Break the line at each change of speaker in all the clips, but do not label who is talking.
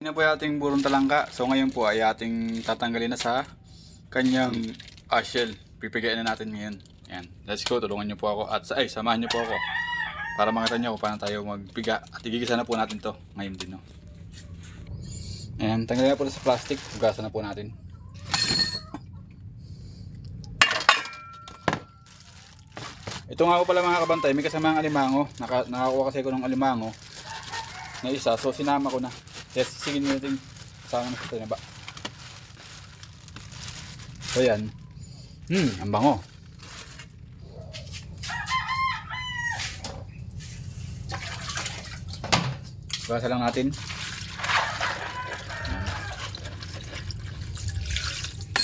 Yan po yung ating burong talangka. So ngayon po ay ating tatanggalin na sa kanyang ah, shell. Pipigayin na natin ngayon. Yan. Let's go. Tulungan niyo po ako. At ay, samahan niyo po ako. Para makita niyo kung paano tayo magpiga. At igigisa na po natin to ngayon din. No? Ayan. Tanggalin na po sa plastic. Hugasan na po natin. Ito nga po pala mga kabantay. May kasamang alimango. Naka, nakakuha kasi ako ng alimango na isa. So sinama ko na. Yes, sige natin sama na sa tinaba. So yan. Hmm, ang bango. Basa lang natin.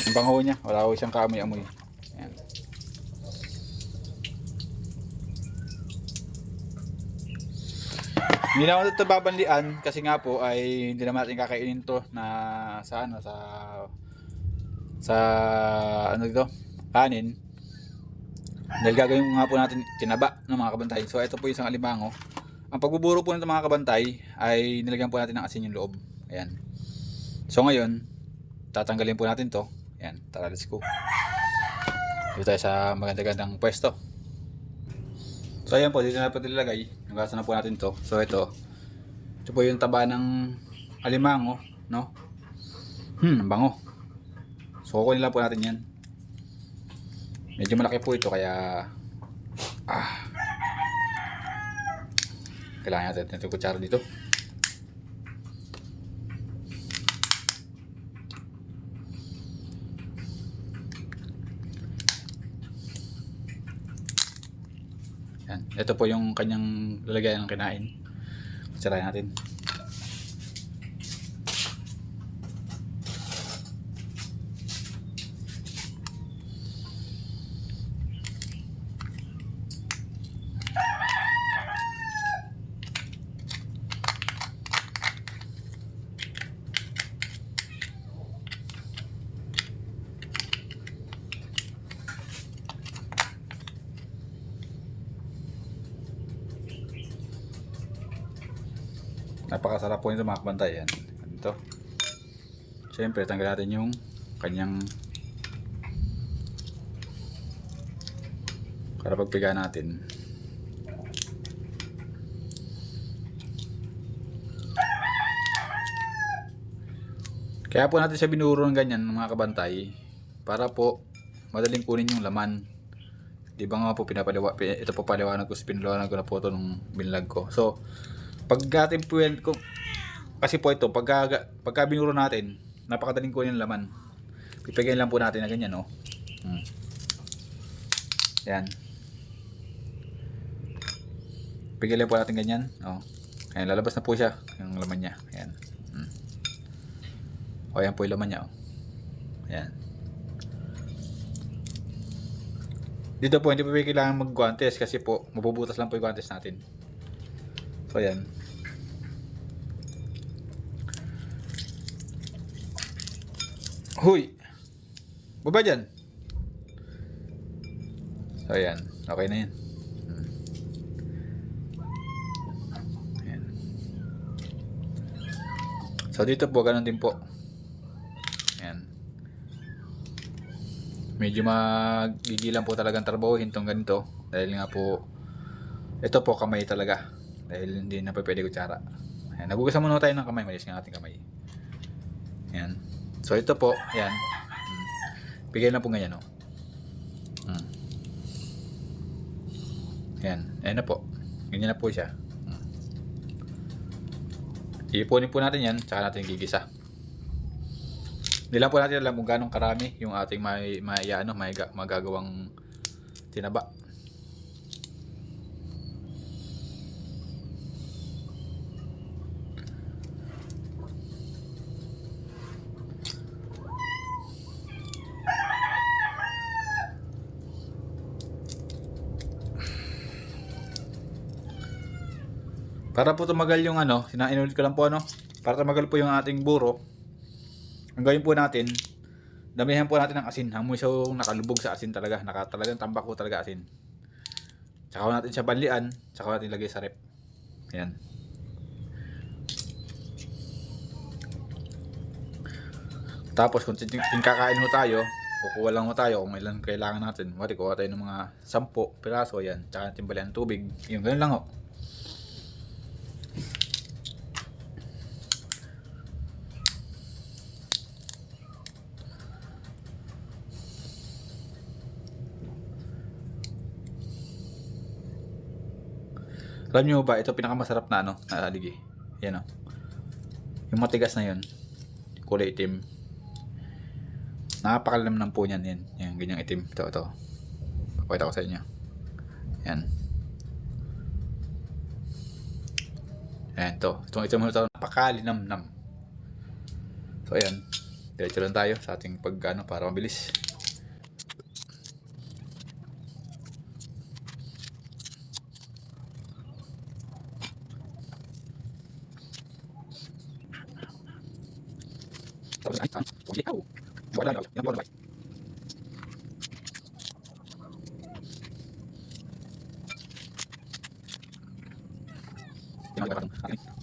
Ang bango niya. Wala ko siyang kaamoy-amoy. Yan. Hindi naman ito babanlian kasi nga po ay hindi naman natin kakainin to na sa ano sa sa ano dito? Kanin. Dahil gagawin nga po natin tinaba ng mga kabantay. So ito po yung isang alimango. Ang pagbuburo po nito mga kabantay ay nilagyan po natin ng asin yung loob. Ayan. So ngayon tatanggalin po natin to. Ayan tara let's go. Dito tayo sa maganda-gandang pwesto So ayan po, dito na po nilagay. Nugasan na po natin to. So ito, ito po yung taba ng alimango, no? Hmm, ang bango. So kukunin lang po natin yan. Medyo malaki po ito kaya ah kailangan natin ito kutsara dito. Yan. Ito po yung kanyang lalagyan ng kinain. Kutsarahin natin. Napakasarap po nito mga kabantay. Yan. Ito. Siyempre, tanggal natin yung kanyang para pagpiga natin. Kaya po natin siya binuro ng ganyan mga kabantay para po madaling kunin yung laman. Di ba nga po pinapaliwa, pi- ito po paliwanag ko, pinaliwanag ko na po ito nung binlag ko. So, pag po yan, kung, kasi po ito, pagka, pagka binuro natin, napakadaling kunin yung laman. Pipigyan lang po natin na ganyan, no? Hmm. Yan. Pigyan lang po natin ganyan, no? Ayan, lalabas na po siya, yung laman niya. Ayan. Hmm. O, yan po yung laman niya, oh. Ayan. Dito po, hindi po kailangan mag-guantes kasi po, mabubutas lang po yung guantes natin. So, ayan. Huy! Baba dyan. So, ayan. Okay na yan. Hmm. Ayan. So, dito po, ganun din po. Ayan. Medyo magigilan po talagang trabahuhin tong ganito. Dahil nga po, ito po kamay talaga. Dahil hindi na pa pwede kutsara. Ayan. Nagugasan muna tayo ng kamay. Malis nga ating kamay. Ayan. So ito po, ayan. Hmm. Bigay na po ganyan, no? Hmm. Ayan. Ayan na po. Ganyan na po siya. Hmm. Iipunin po natin yan, tsaka natin gigisa. Hindi po natin alam kung gano'ng karami yung ating may, may, ano, may ga- magagawang tinaba. Para po tumagal yung ano, sinainulit ko lang po ano, para tumagal po yung ating buro. Ang gawin po natin, damihan po natin ng asin. Hanggang siya nakalubog sa asin talaga, naka talagang tambak po talaga asin. Tsaka natin siya banlian, tsaka natin lagay sa rep. Ayan. Tapos kung kakain ho tayo, kukuha lang ho tayo kung ilan kailangan natin. Mari kuha tayo ng mga 10 piraso yan. Tsaka timbalian ng tubig. Yung ganun lang ho. Alam nyo ba, ito pinakamasarap na ano, na aligi. Yan o. Yung matigas na yun, kulay itim. Napakalam ng po niyan yan. Yan, ganyang itim. Ito, ito. Pakita ko sa inyo. Yan. Yan, to. Itong itim ito, napakalinamnam. So, ayan. Diretso lang tayo sa ating pag, ano, para mabilis. Yang 大灯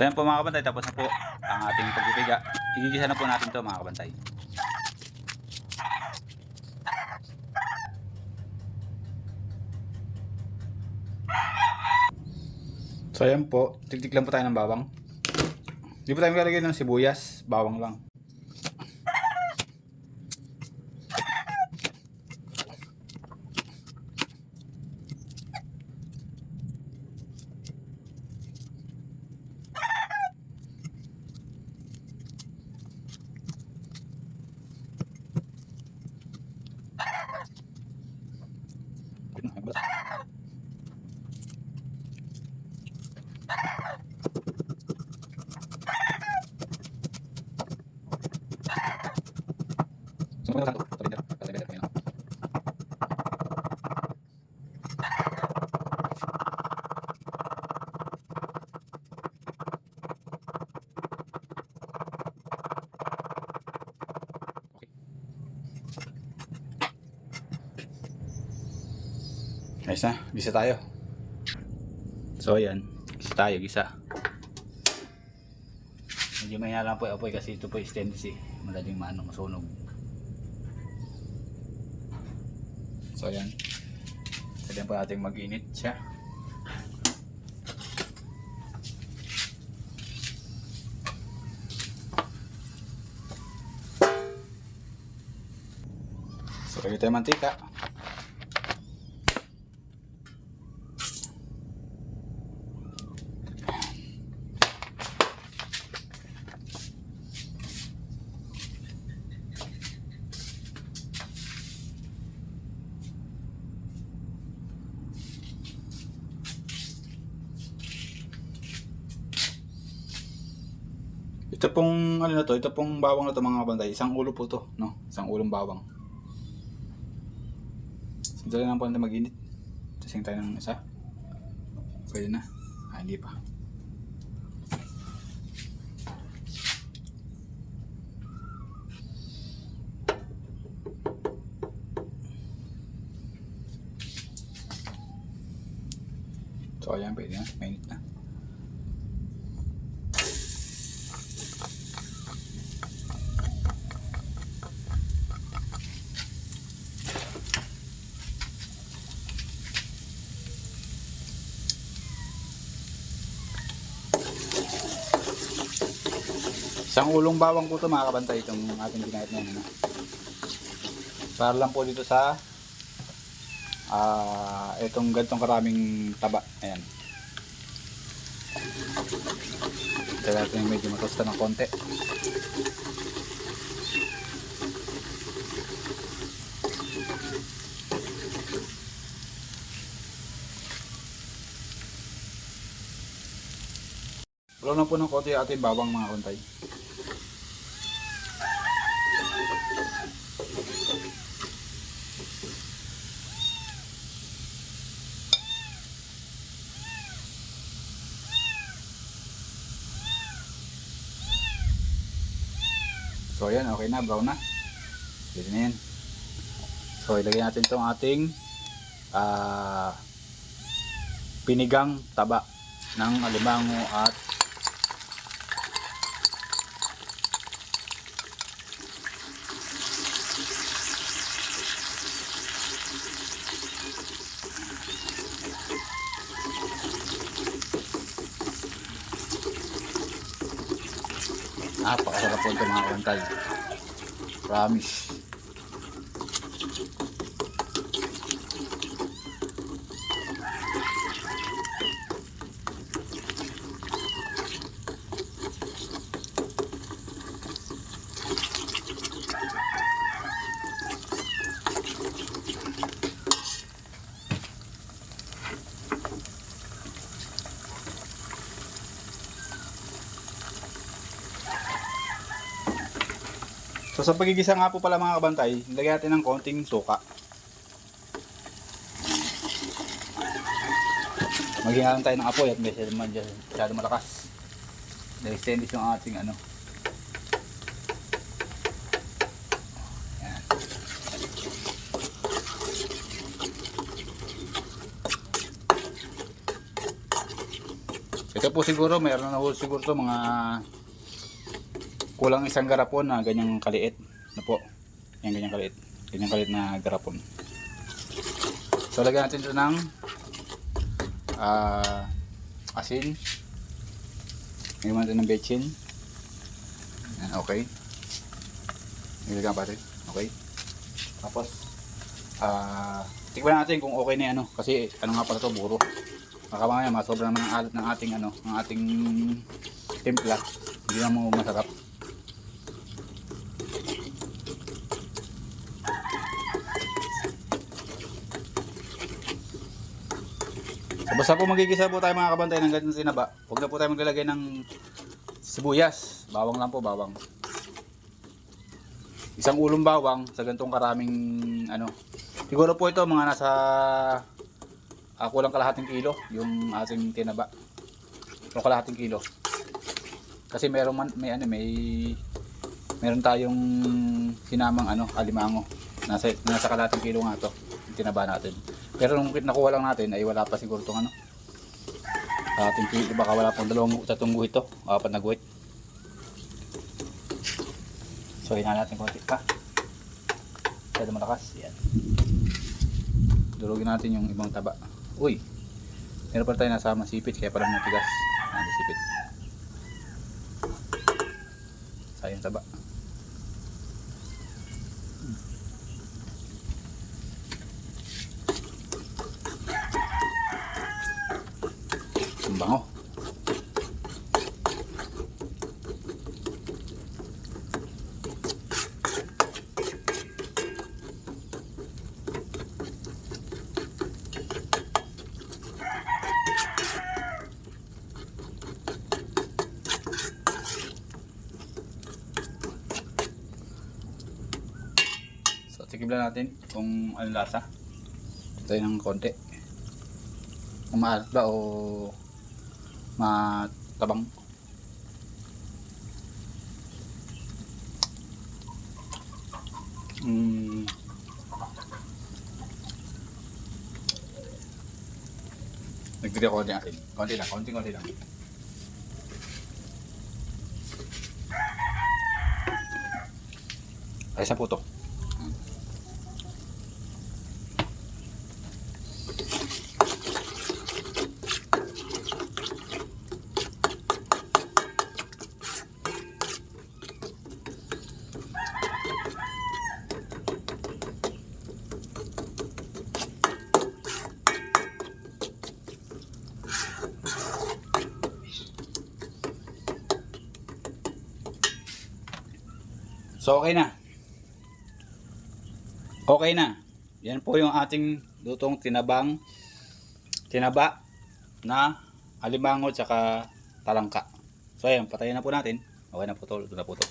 So yan po mga kabantay, tapos na po ang ating pagpipiga. Igigisa na po natin to mga kabantay. So yan po, tiktik lang po tayo ng bawang. Hindi po tayo maglalagay ng sibuyas, bawang lang. Sumunod lang. Sabi nila. Sabi nila. Sabi nila. Ayos na, gisa tayo. So ayan, gisa tayo, gisa. Medyo mahina lang po apoy kasi ito po stainless eh. Madaling maano, masunog. So ayan. Pwede po natin mag-init siya. So lagyan tayo mantika. To, ito pong bawang na to mga kabantay. Isang ulo po to, no? Isang ulong bawang. Diyan lang po natin mag-init. Tasing tayo ng isa. Pwede na. Ah, hindi pa. So, ayan, pwede na. Mainit na. Isang ulong bawang po ito mga kabantay itong ating ginayat ngayon. Ano? Para lang po dito sa ah itong ganitong karaming taba. Ayan. Ito natin medyo matosta ng konti. Wala na po ng konti ating bawang mga kontay. So ayan, okay na, brown na. Pwede. So ilagay natin itong ating ah pinigang taba ng alimango at Napakasarap po ito mga kantay. Promise. So sa pagigisa nga po pala mga kabantay, lagyan natin ng konting suka. Maghingalan tayo ng apoy at may naman dyan masyado malakas. Dahil stainless yung ating ano. Yan. Ito po siguro, mayroon na siguro to mga kulang isang garapon na ganyang kaliit na po. Yan ganyang kaliit. Ganyang kaliit na garapon. So lagyan natin ito ng ah, asin. Ngayon natin ng betchin yan, okay. Nilagyan pa natin okay. Tapos ah tikman natin kung okay na ano kasi ano nga pala to buro. Baka mamaya masobra naman ang alat ng ating ano ng ating timpla hindi na mo masarap basta po magigisa po tayo mga kabantay ng ganitong sinaba. Huwag na po tayo maglalagay ng sibuyas. Bawang lang po, bawang. Isang ulong bawang sa ganitong karaming ano. Siguro po ito mga nasa uh, kulang kalahating kilo yung ating tinaba. Kulang kalahating kilo. Kasi meron man, may ano may meron tayong sinamang ano alimango. Nasa nasa kalahating kilo nga to yung tinaba natin. Pero nung nakuha lang natin ay wala pa siguro itong ano. Sa ating pili, baka wala pang dalawang tatlong guhit to. Apat na guhit. So hinaan natin konti pa. Masyado malakas. Yan. Durugin natin yung ibang taba. Uy! Meron pa tayo nasama sipit kaya pala matigas. Ano sipit. Sayang taba. Ang bango. Lang natin kung ano lasa. Tayo ng konti. Kung maalat ba o matabang. Mm. Nagdiri ako konti atin. Konti lang, konti konti lang. Ay, sa puto. So, okay na. Okay na. Yan po yung ating lutong tinabang tinaba na alimango tsaka talangka. So ayan, patayin na po natin. Okay na po to, ito na po to.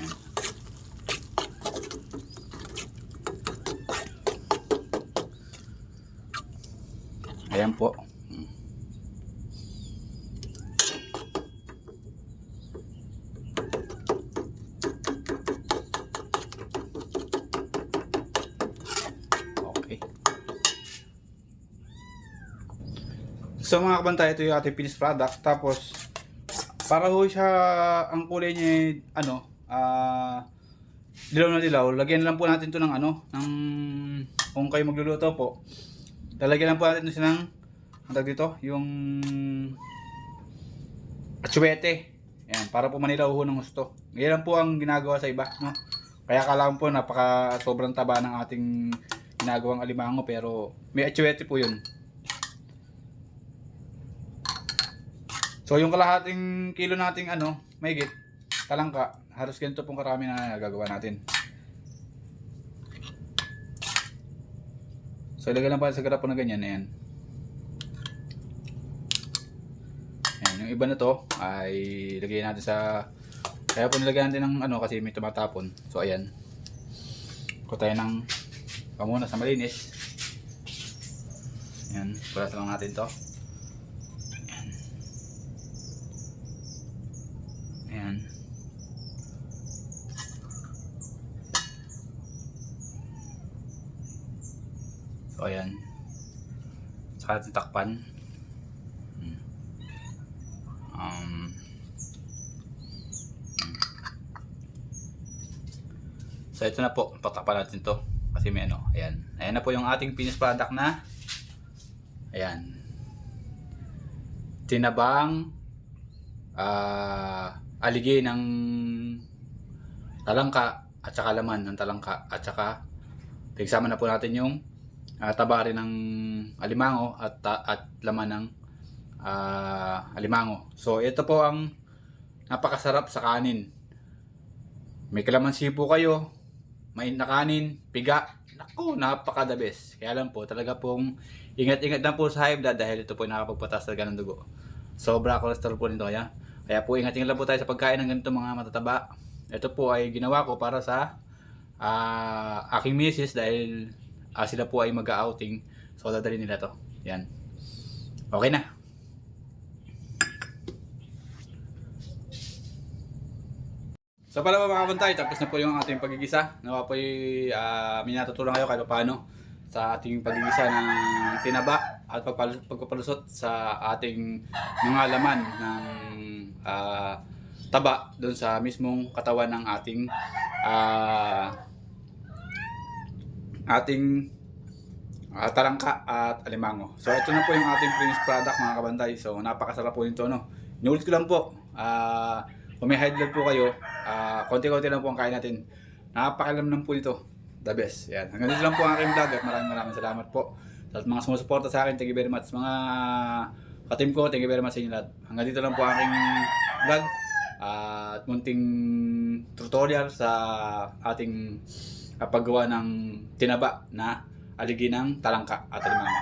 Ayan. Ayan po. Hmm. Okay. So mga kabantay, ito yung ating finished product. Tapos, para ho siya, ang kulay niya, ano, ah, dilaw na dilaw. Lagyan lang po natin to ng ano, ng, kung kayo magluluto po, lalagyan lang po natin to siya ng, ang tawag dito, yung, atsuete. Ayan, para po manilaw ho ng gusto. Ngayon lang po ang ginagawa sa iba, no? Kaya kala po napaka sobrang taba ng ating ginagawang alimango pero may atsuete po yun. So yung kalahating kilo nating ano, mahigit, talangka, halos ganito pong karami na gagawa natin. So ilagay lang pa sa garapon na ganyan, ayan. Ayan, yung iba na to ay ilagay natin sa kaya po nilagyan natin ng ano kasi may tumatapon. So ayan. Kuha tayo ng pamuna sa malinis. Ayan, pulasan lang natin to. Ayan. Ayan. So ayan. Saka natin. Hmm. Um, So ito na po, patakpan natin to. Kasi may ano, ayan. Ayan na po yung ating finished product na. Ayan. Tinabang ah aligi ng talangka at saka laman ng talangka at saka pigsama na po natin yung ah, taba rin ng alimango at at laman ng ah, alimango. So ito po ang napakasarap sa kanin. May kalamansi po kayo, may na kanin, piga. Naku, napaka the best. Kaya lang po, talaga pong ingat-ingat lang po sa blood dahil ito po yung nakapagpatas talaga ng dugo. Sobra cholesterol po nito kaya. Kaya po ingat-ingat lang po tayo sa pagkain ng ganito mga matataba. Ito po ay ginawa ko para sa ah, aking misis dahil ah, sila po ay mag-outing. So dadali nila to. Yan. Okay na. So pala ba mga kabantay, tapos na po yung ating pagigisa. Nawa po yung uh, may natutunan kayo kahit paano sa ating pagigisa ng tinaba at pagpapalusot sa ating mga laman ng ah, taba doon sa mismong katawan ng ating ah, ating ah, talangka at alimango. So ito na po yung ating finished product mga kabantay. So napakasarap po nito no. Inulit ko lang po. Ah kung may high po kayo, ah konti-konti lang po ang kain natin. Napakalam lang po nito. The best. Yan. Hanggang dito lang po ang aking vlog at maraming maraming salamat po. Sa mga sumusuporta sa akin, thank you very much. Mga katim ko, thank you very much sa inyo lahat. Hanggang dito lang po ang aking vlog at munting tutorial sa ating paggawa ng tinaba na aligi ng talangka at alimango.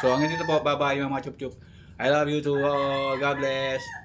So hanggang dito po, bye bye mga chup chup. I love you too. Oh, God bless.